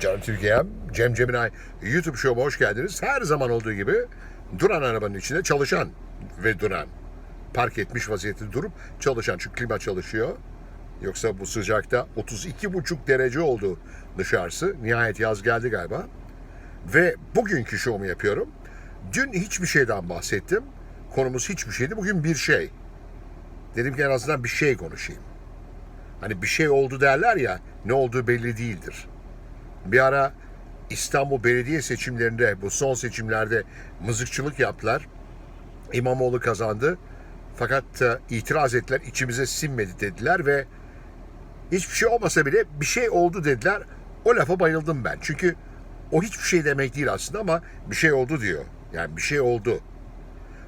Can Türkiye'm, Cem Ceminay YouTube Show'a hoş geldiniz. Her zaman olduğu gibi duran arabanın içinde çalışan ve duran. Park etmiş vaziyette durup çalışan. Çünkü klima çalışıyor. Yoksa bu sıcakta 32,5 derece oldu dışarısı. Nihayet yaz geldi galiba. Ve bugünkü şovumu yapıyorum. Dün hiçbir şeyden bahsettim. Konumuz hiçbir şeydi. Bugün bir şey. Dedim ki en azından bir şey konuşayım. Hani bir şey oldu derler ya, ne olduğu belli değildir. Bir ara İstanbul Belediye seçimlerinde, bu son seçimlerde mızıkçılık yaptılar. İmamoğlu kazandı. Fakat e, itiraz ettiler, içimize sinmedi dediler ve hiçbir şey olmasa bile bir şey oldu dediler. O lafa bayıldım ben. Çünkü o hiçbir şey demek değil aslında ama bir şey oldu diyor. Yani bir şey oldu.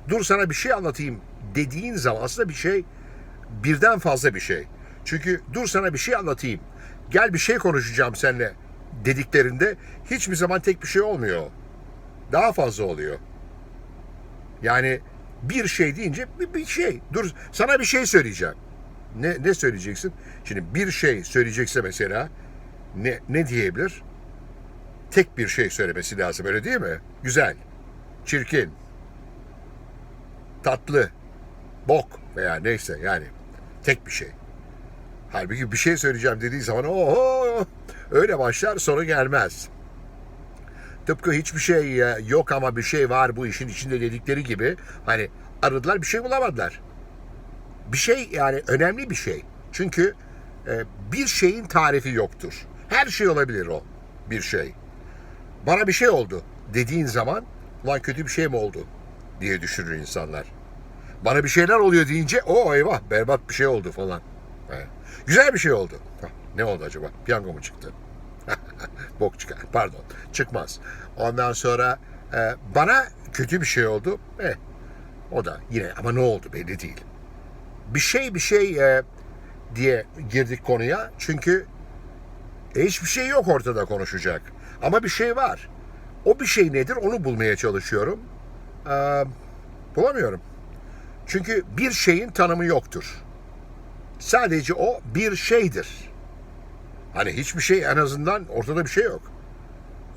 Dur sana bir şey anlatayım dediğin zaman aslında bir şey birden fazla bir şey. Çünkü dur sana bir şey anlatayım. Gel bir şey konuşacağım seninle dediklerinde hiçbir zaman tek bir şey olmuyor. Daha fazla oluyor. Yani bir şey deyince bir, bir şey. Dur sana bir şey söyleyeceğim. Ne, ne söyleyeceksin? Şimdi bir şey söyleyecekse mesela ne, ne diyebilir? Tek bir şey söylemesi lazım öyle değil mi? Güzel, çirkin, tatlı, bok veya neyse yani tek bir şey. Halbuki bir şey söyleyeceğim dediği zaman oho öyle başlar sonu gelmez. Tıpkı hiçbir şey e, yok ama bir şey var bu işin içinde dedikleri gibi hani aradılar bir şey bulamadılar. Bir şey yani önemli bir şey. Çünkü e, bir şeyin tarifi yoktur. Her şey olabilir o bir şey. Bana bir şey oldu dediğin zaman lan kötü bir şey mi oldu diye düşünür insanlar. Bana bir şeyler oluyor deyince o eyvah berbat bir şey oldu falan. Güzel bir şey oldu. Ne oldu acaba? Piyango mu çıktı? Bok çıkar. Pardon. Çıkmaz. Ondan sonra e, bana kötü bir şey oldu. Eh, o da yine ama ne oldu belli değil. Bir şey bir şey e, diye girdik konuya. Çünkü e, hiçbir şey yok ortada konuşacak. Ama bir şey var. O bir şey nedir onu bulmaya çalışıyorum. Ee, bulamıyorum. Çünkü bir şeyin tanımı yoktur. Sadece o bir şeydir. Hani hiçbir şey en azından ortada bir şey yok.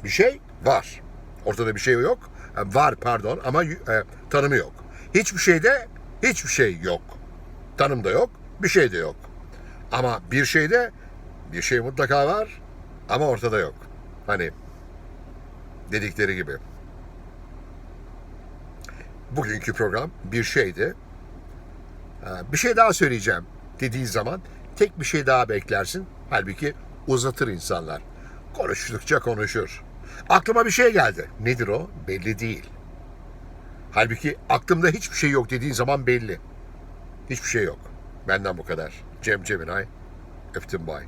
Bir şey var. Ortada bir şey yok. E, Var pardon ama e, tanımı yok. Hiçbir şeyde hiçbir şey yok. Tanım da yok, bir şey de yok. Ama bir şeyde bir şey mutlaka var ama ortada yok. Hani dedikleri gibi. Bugünkü program bir şeydi. Ee, Bir şey daha söyleyeceğim dediği zaman tek bir şey daha beklersin. Halbuki uzatır insanlar. Konuştukça konuşur. Aklıma bir şey geldi. Nedir o? Belli değil. Halbuki aklımda hiçbir şey yok dediğin zaman belli. Hiçbir şey yok. Benden bu kadar. Cem Ceminay. Öptüm bay.